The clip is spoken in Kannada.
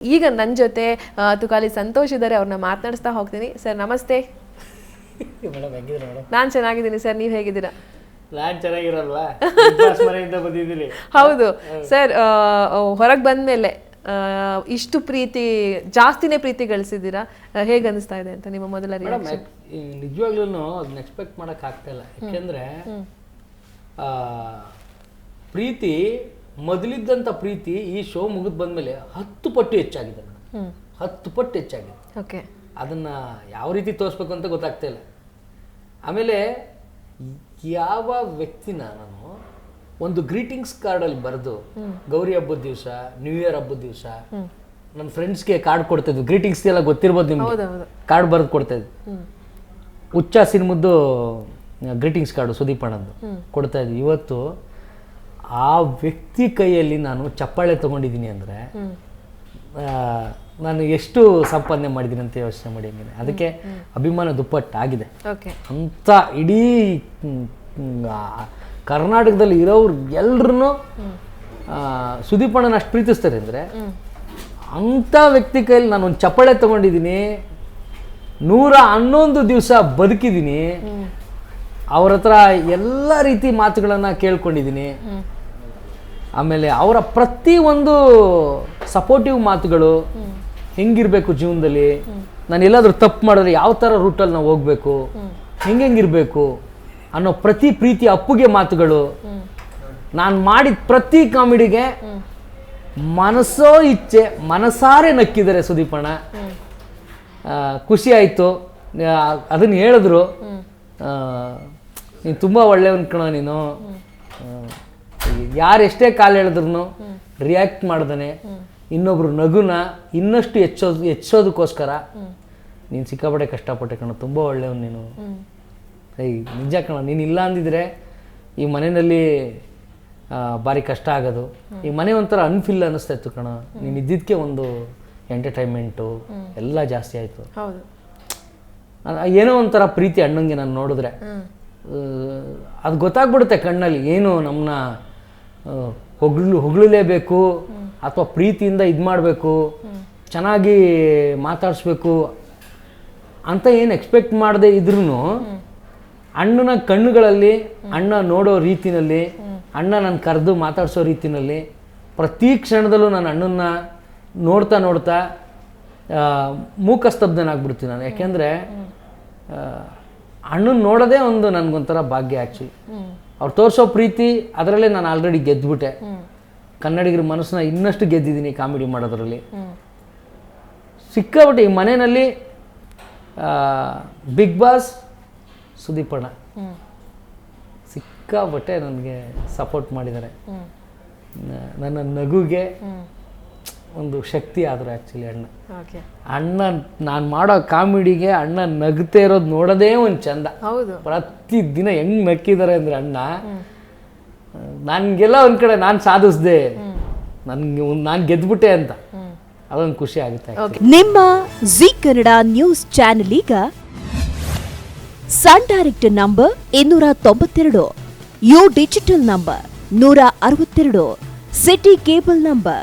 ಈಗ ನನ್ನ ಜೊತೆ ತುಕಾಲಿ ಸಂತೋಷ್ ಇದ್ದಾರೆ ಅವ್ರನ್ನ ಮಾತನಾಡಿಸ್ತಾ ಹೋಗ್ತೀನಿ. ಸರ್ ನಮಸ್ತೆ. ಮೇಡಮ್ ಹೆಂಗಿದ್ರೆ ಮೇಡಮ್? ನಾನು ಚೆನ್ನಾಗಿದ್ದೀನಿ ಸರ್ ನೀವು ಹೇಗಿದ್ದೀರಾ? ನಾನ್ ಚೆನ್ನಾಗಿರಲ್ವಾ? ಬಂದಿದ್ದೀನಿ. ಹೌದು. ಸರ್ ಹೊರಗೆ ಬಂದಮೇಲೆ ಇಷ್ಟು ಪ್ರೀತಿ ಜಾಸ್ತಿನೇ ಪ್ರೀತಿ ಗಳಿಸಿದ್ದೀರಾ? ಹೇಗೆ ಅನಿಸ್ತಾ ಇದೆ ಅಂತ ನಿಮ್ಮ ಮೊದಲ? ನಿಜವಾಗ್ಲೂ ಅದನ್ನ ಎಕ್ಸ್ಪೆಕ್ಟ್ ಮಾಡಕ್ ಆಗ್ತಾ ಇಲ್ಲ. ಯಾಕೆಂದ್ರೆ ಆ, ಪ್ರೀತಿ ಮೊದಲಿದ್ದಂಥ ಪ್ರೀತಿ ಈ ಶೋ ಮುಗಿದ್ ಬಂದ್ಮೇಲೆ ಹತ್ತು ಪಟ್ಟು ಹೆಚ್ಚಾಗಿದೆ ಹತ್ತು ಪಟ್ಟು ಹೆಚ್ಚಾಗಿದೆ. ಓಕೆ. ಅದನ್ನ ಯಾವ ರೀತಿ ತೋರಿಸ್ಬೇಕು ಅಂತ ಗೊತ್ತಾಗ್ತಾ ಇಲ್ಲ. ಆಮೇಲೆ ಯಾವ ವ್ಯಕ್ತಿನ ನಾನು ಒಂದು ಗ್ರೀಟಿಂಗ್ಸ್ ಕಾರ್ಡಲ್ಲಿ ಬರೆದು ಗೌರಿ ಹಬ್ಬದ ದಿವಸ ನ್ಯೂ ಇಯರ್ ಹಬ್ಬದ ದಿವಸ ನನ್ನ ಫ್ರೆಂಡ್ಸ್ಗೆ ಕಾರ್ಡ್ ಕೊಡ್ತಾ ಇದ್ವಿ. ಗ್ರೀಟಿಂಗ್ಸ್ ಎಲ್ಲ ಗೊತ್ತಿರ್ಬೋದು ನಿಮ್ಗೆ. ಕಾರ್ಡ್ ಬರೆದು ಕೊಡ್ತಾ ಇದ್ವಿ. ಹುಚ್ಚ ಸಿನಿಮದ್ದು ಗ್ರೀಟಿಂಗ್ಸ್ ಕಾರ್ಡು ಸುದೀಪ್ ಅಣ್ಣದ್ದು ಕೊಡ್ತಾ ಇದ್ವಿ. ಇವತ್ತು ಆ ವ್ಯಕ್ತಿ ಕೈಯಲ್ಲಿ ನಾನು ಚಪ್ಪಾಳೆ ತಗೊಂಡಿದ್ದೀನಿ ಅಂದರೆ ನಾನು ಎಷ್ಟು ಸಂಪಾದನೆ ಮಾಡಿದ್ದೀನಿ ಅಂತ ಯೋಚನೆ ಮಾಡಿದ್ದೀನಿ ಅದಕ್ಕೆ ಅಭಿಮಾನ ದುಪ್ಪಟ್ಟಾಗಿದೆ. ಅಂತ ಇಡೀ ಕರ್ನಾಟಕದಲ್ಲಿ ಇರೋರು ಎಲ್ರೂ ಸುದೀಪಣ್ಣನ ಅಷ್ಟು ಪ್ರೀತಿಸ್ತಾರೆ ಅಂದರೆ ಅಂಥ ವ್ಯಕ್ತಿ ಕೈಯಲ್ಲಿ ನಾನು ಒಂದು ಚಪ್ಪಾಳೆ ತಗೊಂಡಿದ್ದೀನಿ ನೂರ ಹನ್ನೊಂದು ದಿವಸ ಬದುಕಿದ್ದೀನಿ ಅವ್ರ ಹತ್ರ ಎಲ್ಲ ರೀತಿ ಮಾತುಗಳನ್ನು ಕೇಳ್ಕೊಂಡಿದ್ದೀನಿ ಆಮೇಲೆ ಅವರ ಪ್ರತಿ ಒಂದು ಸಪೋರ್ಟಿವ್ ಮಾತುಗಳು ಹೆಂಗಿರ್ಬೇಕು ಜೀವನದಲ್ಲಿ? ನಾನು ಎಲ್ಲಾದರೂ ತಪ್ಪು ಮಾಡಿದ್ರೆ ಯಾವ ಥರ ರೂಟಲ್ಲಿ ನಾವು ಹೋಗ್ಬೇಕು? ಹೆಂಗೆ ಹೆಂಗಿರ್ಬೇಕು? ಅನ್ನೋ ಪ್ರತಿ ಪ್ರೀತಿ ಅಪ್ಪುಗೆ ಮಾತುಗಳು. ನಾನು ಮಾಡಿದ ಪ್ರತಿ ಕಾಮಿಡಿಗೆ ಮನಸ್ಸೋ ಇಚ್ಛೆ ಮನಸಾರೆ ನಕ್ಕಿದ್ದಾರೆ ಸುದೀಪಣ್ಣ. ಖುಷಿ ಆಯಿತು. ಅದನ್ನು ಹೇಳಿದ್ರು. ನೀನು ತುಂಬ ಒಳ್ಳೆಯವನ್ ಕಣ ನೀನು. ಯಾರು ಎಷ್ಟೇ ಕಾಲು ಎಳೆದ್ರು ರಿಯಾಕ್ಟ್ ಮಾಡ್ದಾನೆ ಇನ್ನೊಬ್ರು ನಗುನ ಇನ್ನಷ್ಟು ಹೆಚ್ಚೋದು ಹೆಚ್ಚೋದಕ್ಕೋಸ್ಕರ ನೀನು ಸಿಕ್ಕಾಪಟ್ಟೆ ಕಷ್ಟಪಟ್ಟೆ ಕಣ ತುಂಬ ಒಳ್ಳೆಯವನು ನೀನು. ಐ ಏಯ್ ನಿಜ ಕಣ ನೀನು ಇಲ್ಲ ಅಂದಿದ್ರೆ ಈ ಮನೆಯಲ್ಲಿ ಭಾರಿ ಕಷ್ಟ ಆಗೋದು. ಈ ಮನೆ ಒಂಥರ ಅನ್ಫಿಲ್ ಅನ್ನಿಸ್ತಾ ಇತ್ತು ಕಣ. ನೀನು ಇದ್ದಿದ್ದಕ್ಕೆ ಒಂದು ಎಂಟರ್ಟೈನ್ಮೆಂಟು ಎಲ್ಲ ಜಾಸ್ತಿ ಆಯಿತು. ಏನೋ ಒಂಥರ ಪ್ರೀತಿ ಅಣ್ಣಂಗೆ ನಾನು ನೋಡಿದ್ರೆ. ಅದು ಗೊತ್ತಾಗ್ಬಿಡುತ್ತೆ ಕಣ್ಣಲ್ಲಿ ಏನು ನಮ್ಮನ್ನ ಹೊಗಳು ಹೊಗಳಲೇಬೇಕು ಅಥವಾ ಪ್ರೀತಿಯಿಂದ ಇದು ಮಾಡಬೇಕು, ಚೆನ್ನಾಗಿ ಮಾತಾಡಿಸ್ಬೇಕು ಅಂತ ಏನು ಎಕ್ಸ್ಪೆಕ್ಟ್ ಮಾಡದೆ ಇದ್ರೂ ಅಣ್ಣನ ಕಣ್ಣುಗಳಲ್ಲಿ, ಅಣ್ಣ ನೋಡೋ ರೀತಿನಲ್ಲಿ, ಅಣ್ಣ ನನ್ನ ಕರೆದು ಮಾತಾಡಿಸೋ ರೀತಿನಲ್ಲಿ ಪ್ರತಿ ಕ್ಷಣದಲ್ಲೂ ನಾನು ಅಣ್ಣನ್ನ ನೋಡ್ತಾ ನೋಡ್ತಾ ಮೂಕಸ್ತಬ್ಧನಾಗ್ಬಿಡ್ತೀನಿ ಮೂಕ ನಾನು. ಯಾಕೆಂದರೆ ಅಣ್ಣನ ನೋಡೋದೇ ಒಂದು ನನಗೊಂಥರ ಭಾಗ್ಯ ಆ್ಯಕ್ಚುಲಿ ಅವ್ರು ತೋರಿಸೋ ಪ್ರೀತಿ ಅದರಲ್ಲೇ ನಾನು ಆಲ್ರೆಡಿ ಗೆದ್ದುಬಿಟ್ಟೆ ಕನ್ನಡಿಗರ ಮನಸ್ಸನ್ನ ಇನ್ನಷ್ಟು ಗೆದ್ದಿದ್ದೀನಿ ಕಾಮಿಡಿ ಮಾಡೋದ್ರಲ್ಲಿ. ಸಿಕ್ಕಾಬಿಟ್ಟು ಈ ಮನೆಯಲ್ಲಿ ಬಿಗ್ ಬಾಸ್ ಸುದೀಪಣ್ಣ ಸಿಕ್ಕಾಬಟ್ಟೆ ನನಗೆ ಸಪೋರ್ಟ್ ಮಾಡಿದ್ದಾರೆ. ನನ್ನ ನಗುಗೆ ಒಂದು ಶಕ್ತಿ ಆದರು ಆ್ಯಕ್ಚುಲಿ ಅಣ್ಣ. ಓಕೆ ಅಣ್ಣ ನಾನು ಮಾಡೋ ಕಾಮಿಡಿಗೆ ಅಣ್ಣ ನಗ್ತಾ ಇರೋದು ನೋಡೋದೇ ಒಂದು ಚಂದ. ಹೌದು. ಪ್ರತಿ ದಿನ ಹೆಂಗ್ ನಕ್ಕಿದ್ದಾರೆ ಅಂದ್ರೆ ಅಣ್ಣ ನನಗೆಲ್ಲ ಒಂದು ಕಡೆ ನಾನು ಸಾಧಿಸ್ದೆ. ನನ್ಗೆ ನಾನು ಗೆದ್ಬಿಟ್ಟೆ ಅಂತ. ಅದೊಂದು ಖುಷಿ ಆಗುತ್ತೆ ನಿಮ್ಮ ಜಿ ಕನ್ನಡ ನ್ಯೂಸ್ ಚಾನೆಲ್ ಈಗ ಸನ್ ಡೈರೆಕ್ಟ್ ನಂಬರ್ ಇನ್ನೂರ ತೊಂಬತ್ತೆರಡು ಯು ಡಿಜಿಟಲ್ ನಂಬರ್ ನೂರ ಅರವತ್ತೆರಡು ಸಿಟಿ ಕೇಬಲ್ ನಂಬರ್